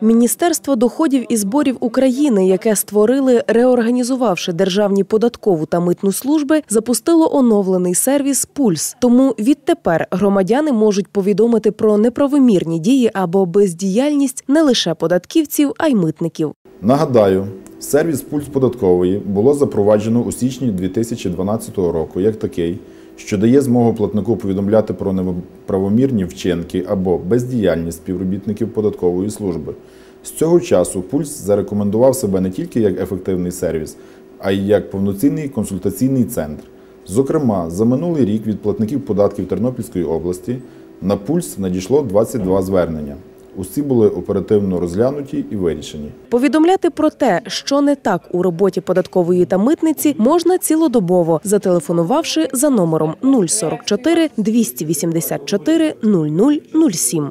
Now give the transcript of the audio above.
Міністерство доходів і зборів України, яке створили, реорганізувавши державні податкову та митну служби, запустило оновлений сервіс Пульс. Тому відтепер громадяни можуть повідомити про неправомірні дії або бездіяльність не лише податківців, а й митників. Нагадаю, сервіс Пульс податкової було запроваджено у січні 2012 року як такий, що дає змогу платнику повідомляти про неправомірні вчинки або бездіяльність співробітників податкової служби. З цього часу Пульс зарекомендував себе не тільки як ефективний сервіс, а й як повноцінний консультаційний центр. Зокрема, за минулий рік від платників податків Тернопільської області на пульс надійшло 22 звернення. Усі були оперативно розглянуті і вирішені. Повідомляти про те, що не так у роботі податкової та митниці, можна цілодобово, зателефонувавши за номером 044 284 0007.